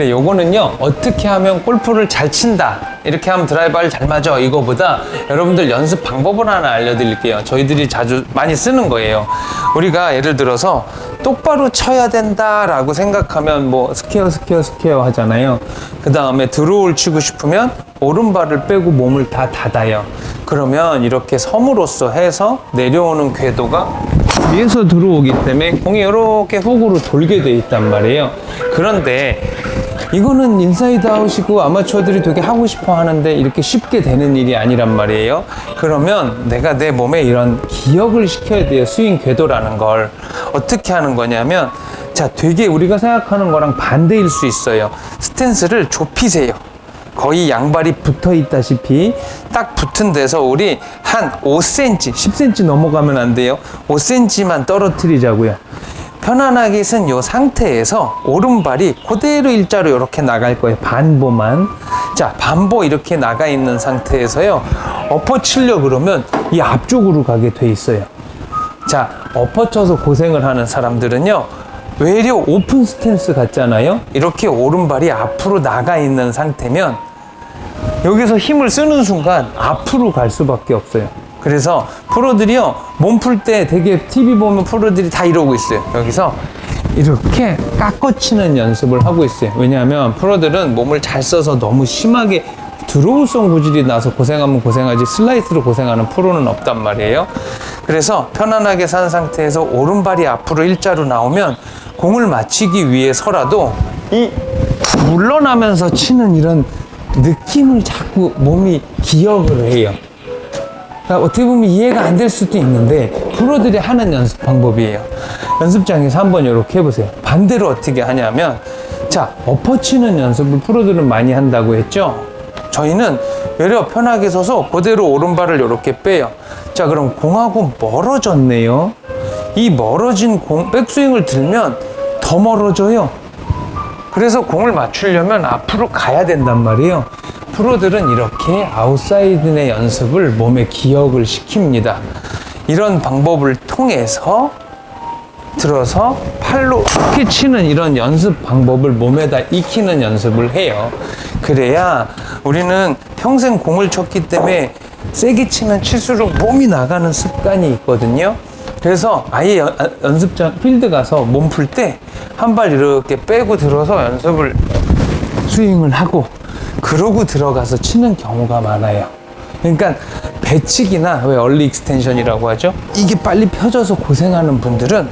근데 요거는요 어떻게 하면 골프를 잘 친다. 이렇게 하면 드라이버를 잘 맞아. 이거보다 여러분들 연습 방법을 하나 알려드릴게요. 저희들이 자주 많이 쓰는 거예요. 우리가 예를 들어서 똑바로 쳐야 된다라고 생각하면 뭐 스퀘어 스퀘어 스퀘어 하잖아요. 그 다음에 드로우를 치고 싶으면 오른발을 빼고 몸을 다 닫아요. 그러면 이렇게 섬으로써 해서 내려오는 궤도가 위에서 들어오기 때문에 공이 이렇게 훅으로 돌게 돼 있단 말이에요. 그런데 이거는 인사이드 아웃이고 아마추어들이 되게 하고 싶어 하는데 이렇게 쉽게 되는 일이 아니란 말이에요. 그러면 내가 내 몸에 이런 기억을 시켜야 돼요. 스윙 궤도라는 걸. 어떻게 하는 거냐면 자, 되게 우리가 생각하는 거랑 반대일 수 있어요. 스탠스를 좁히세요. 거의 양발이 붙어 있다시피 딱 붙은 데서 우리 한 5cm, 10cm 넘어가면 안 돼요. 5cm만 떨어뜨리자고요. 편안하게 쓴 이 상태에서 오른발이 그대로 일자로 이렇게 나갈 거예요. 반보만. 자, 반보 이렇게 나가 있는 상태에서요. 엎어 치려 그러면 이 앞쪽으로 가게 돼 있어요. 자, 엎어 쳐서 고생을 하는 사람들은요. 외려 오픈 스탠스 같잖아요. 이렇게 오른발이 앞으로 나가 있는 상태면 여기서 힘을 쓰는 순간 앞으로 갈 수밖에 없어요. 그래서 프로들이요 몸 풀 때 되게 TV 보면 프로들이 다 이러고 있어요. 여기서 이렇게 깎아치는 연습을 하고 있어요. 왜냐하면 프로들은 몸을 잘 써서 너무 심하게 드로우성 구질이 나서 고생하면 고생하지 슬라이스로 고생하는 프로는 없단 말이에요. 그래서 편안하게 산 상태에서 오른발이 앞으로 일자로 나오면 공을 맞히기 위해서라도 이 물러나면서 치는 이런 느낌을 자꾸 몸이 기억을 해요. 그러니까 어떻게 보면 이해가 안 될 수도 있는데 프로들이 하는 연습 방법이에요. 연습장에서 한번 이렇게 해보세요. 반대로 어떻게 하냐면 자 엎어치는 연습을 프로들은 많이 한다고 했죠. 저희는 외려 편하게 서서 그대로 오른발을 이렇게 빼요. 자 그럼 공하고 멀어졌네요. 이 멀어진 공 백스윙을 들면 더 멀어져요. 그래서 공을 맞추려면 앞으로 가야 된단 말이에요. 프로들은 이렇게 아웃사이드의 연습을 몸에 기억을 시킵니다. 이런 방법을 통해서 들어서 팔로 이렇게 치는 이런 연습 방법을 몸에다 익히는 연습을 해요. 그래야 우리는 평생 공을 쳤기 때문에 세게 치면 칠수록 몸이 나가는 습관이 있거든요. 그래서 아예 연, 아, 연습장 필드 가서 몸 풀 때 한 발 이렇게 빼고 들어서 연습을 스윙을 하고 그러고 들어가서 치는 경우가 많아요. 그러니까 배치기나 왜 얼리 익스텐션이라고 하죠? 이게 빨리 펴져서 고생하는 분들은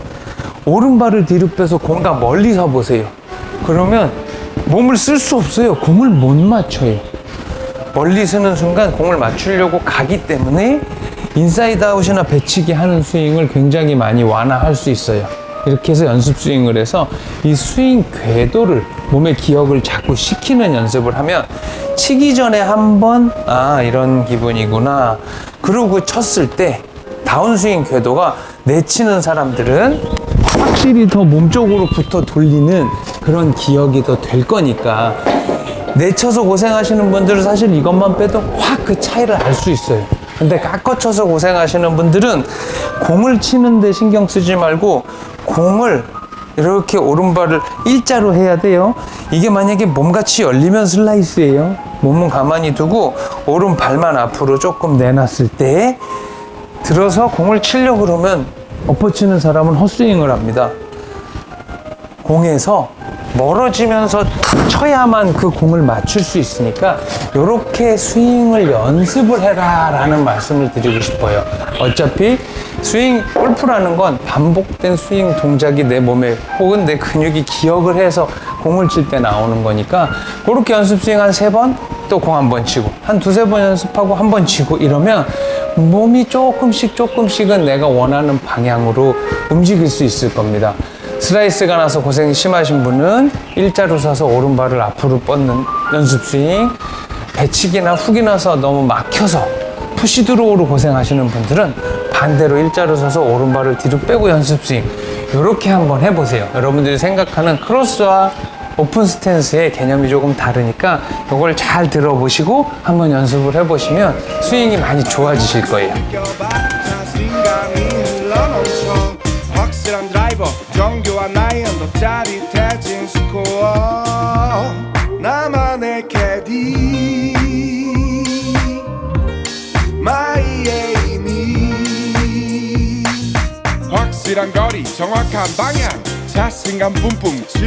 오른발을 뒤로 빼서 공과 멀리 서 보세요. 그러면 몸을 쓸 수 없어요. 공을 못 맞춰요. 멀리 서는 순간 공을 맞추려고 가기 때문에 인사이드 아웃이나 배치기 하는 스윙을 굉장히 많이 완화할 수 있어요. 이렇게 해서 연습 스윙을 해서 이 스윙 궤도를 몸의 기억을 자꾸 시키는 연습을 하면 치기 전에 한번 아 이런 기분이구나 그러고 쳤을 때 다운스윙 궤도가 내치는 사람들은 확실히 더 몸쪽으로 붙어 돌리는 그런 기억이 더 될 거니까 내쳐서 고생하시는 분들은 사실 이것만 빼도 확 그 차이를 알 수 있어요. 근데 깎아쳐서 고생하시는 분들은 공을 치는데 신경 쓰지 말고 공을 이렇게 오른발을 일자로 해야 돼요. 이게 만약에 몸같이 열리면 슬라이스예요. 몸은 가만히 두고 오른발만 앞으로 조금 내놨을 때 들어서 공을 치려고 그러면 엎어치는 사람은 헛스윙을 합니다. 공에서 멀어지면서 쳐야만 그 공을 맞출 수 있으니까 이렇게 스윙을 연습을 해라 라는 말씀을 드리고 싶어요 어차피 스윙 골프라는 건 반복된 스윙 동작이 내 몸에 혹은 내 근육이 기억을 해서 공을 칠 때 나오는 거니까 그렇게 연습 스윙 한 세 번 또 공 한 번 치고 한 두세 번 연습하고 한 번 치고 이러면 몸이 조금씩 조금씩은 내가 원하는 방향으로 움직일 수 있을 겁니다. 슬라이스가 나서 고생이 심하신 분은 일자로 서서 오른발을 앞으로 뻗는 연습 스윙, 배치기나 훅이 나서 너무 막혀서 푸시 드로우로 고생하시는 분들은 반대로 일자로 서서 오른발을 뒤로 빼고 연습 스윙 이렇게 한번 해보세요. 여러분들이 생각하는 크로스와 오픈 스탠스의 개념이 조금 다르니까 이걸 잘 들어보시고 한번 연습을 해보시면 스윙이 많이 좋아지실 거예요. 정교한 아이언 더 짜릿해진 스코어 캐디 확실한 거리 정확한 방향. 자신감 뿜뿜